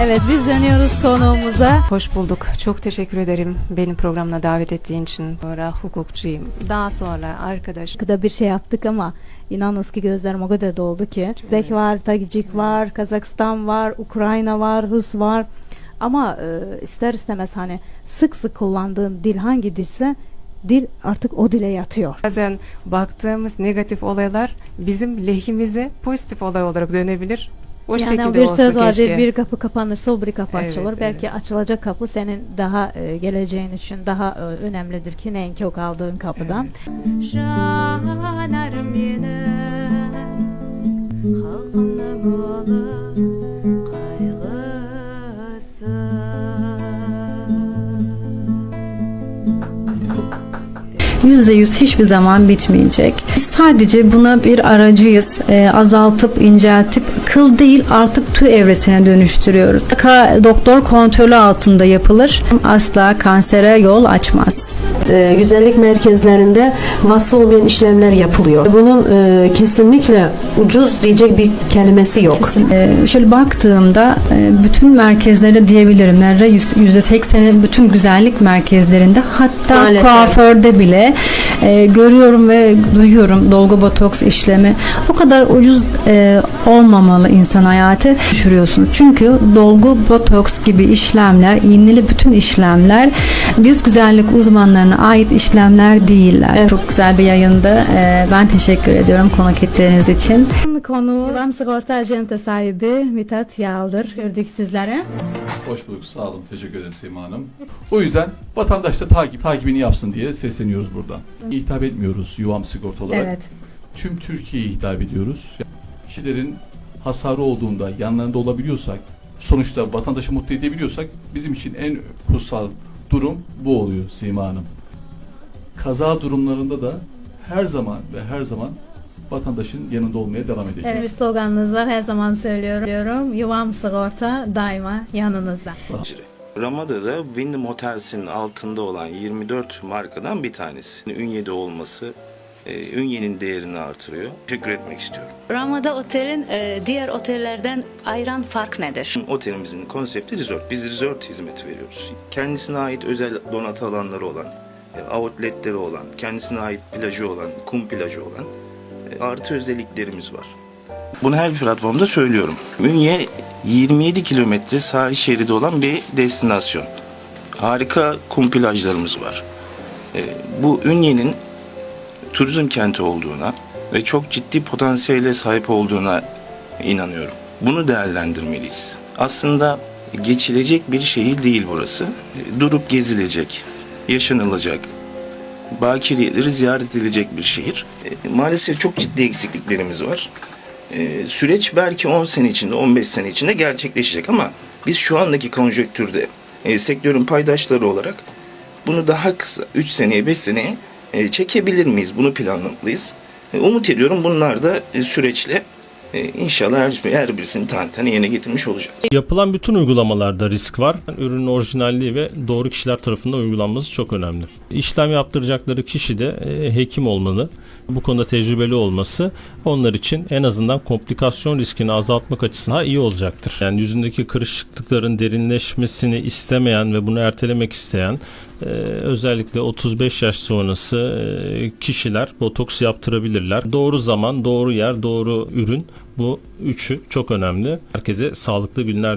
Evet biz dönüyoruz konuğumuza. Hoş bulduk. Çok teşekkür ederim benim programına davet ettiğin için. Sonra hukukçuyum. Daha sonra arkadaş. Kadar bir şey yaptık ama inanınız ki gözlerim o kadar doldu ki. Uzbek var, Tacik var, Kazakistan var, Ukrayna var, Rus var. Ama e, ister istemez hani sık sık kullandığın dil hangi dilse dil artık o dile yatıyor. Bazen baktığımız negatif olaylar bizim lehimize pozitif olay olarak dönebilir. O yani şekilde bir söz olsa var keşke. bir kapı kapanırsa o bir kapı evet, açılır. Evet. Belki açılacak kapı senin daha e, geleceğin için daha e, önemlidir ki neyinki o kaldığın kapıdan. Evet. %100 hiçbir zaman bitmeyecek. Biz sadece buna bir aracıyız. Ee, azaltıp, inceltip kıl değil artık tüy evresine dönüştürüyoruz. Doktor kontrolü altında yapılır. Asla kansere yol açmaz. E, güzellik merkezlerinde vasfı olmayan işlemler yapılıyor. Bunun e, kesinlikle ucuz diyecek bir kelimesi yok. Ee, şöyle baktığımda e, bütün merkezlerde diyebilirim. Nerede %80'i bütün güzellik merkezlerinde hatta Maalesef. kuaförde bile e, görüyorum ve duyuyorum dolgu botoks işlemi. O kadar ucuz e, olmamalı insan hayatı düşürüyorsunuz. Çünkü dolgu botoks gibi işlemler, iğneli bütün işlemler biz güzellik uzmanlarına ait işlemler değiller. Evet. Çok güzel bir yayında. E, ben teşekkür ediyorum konuk ettiğiniz için. Konu Vam Sigorta Ajenti sahibi Mithat Yaldır. Gördük sizlere. Hoş bulduk. Sağ olun. Teşekkür ederim Sima Hanım. O yüzden vatandaş da takip, takibini yapsın diye sesleniyoruz buradan. Hitap etmiyoruz yuvam sigorta olarak. Evet. Tüm Türkiye'ye hitap ediyoruz. Kişilerin hasarı olduğunda yanlarında olabiliyorsak, sonuçta vatandaşı mutlu edebiliyorsak bizim için en kutsal durum bu oluyor Sima Hanım. Kaza durumlarında da her zaman ve her zaman vatandaşın yanında olmaya devam edeceğiz. Evet, bir sloganınız var her zaman söylüyorum. Yuvam Sigorta daima yanınızda. Ramada da Wyndham Hotels'in altında olan 24 markadan bir tanesi. Ünye'de olması e, Ünye'nin değerini artırıyor. Teşekkür etmek istiyorum. Ramada Otel'in e, diğer otellerden ayıran fark nedir? Otelimizin konsepti resort. Biz resort hizmeti veriyoruz. Kendisine ait özel donatı alanları olan, outletleri olan, kendisine ait plajı olan, kum plajı olan e, artı özelliklerimiz var. Bunu her platformda söylüyorum. Ünye 27 kilometre sahil şeridi olan bir destinasyon. Harika kum plajlarımız var. E, bu Ünye'nin turizm kenti olduğuna ve çok ciddi potansiyele sahip olduğuna inanıyorum. Bunu değerlendirmeliyiz. Aslında geçilecek bir şehir değil burası. E, Durup gezilecek, yaşanılacak, bakiriyeleri ziyaret edilecek bir şehir. E, Maalesef çok ciddi eksikliklerimiz var. E, Süreç belki 10 sene içinde, 15 sene içinde gerçekleşecek ama biz şu andaki konjonktürde e, sektörün paydaşları olarak bunu daha kısa, 3 seneye, 5 seneye çekebilir miyiz? Bunu planlamalıyız. Umut ediyorum bunlar da süreçle e, inşallah her, her birisini tane tane yerine getirmiş olacağız. Yapılan bütün uygulamalarda risk var. Ürünün orijinalliği ve doğru kişiler tarafından uygulanması çok önemli. İşlem yaptıracakları kişi de e, hekim olmalı. Bu konuda tecrübeli olması onlar için en azından komplikasyon riskini azaltmak açısından iyi olacaktır. Yani yüzündeki kırışıklıkların derinleşmesini istemeyen ve bunu ertelemek isteyen e, özellikle 35 yaş sonrası e, kişiler botoks yaptırabilirler. Doğru zaman, doğru yer, doğru ürün bu üçü çok önemli. Herkese sağlıklı günler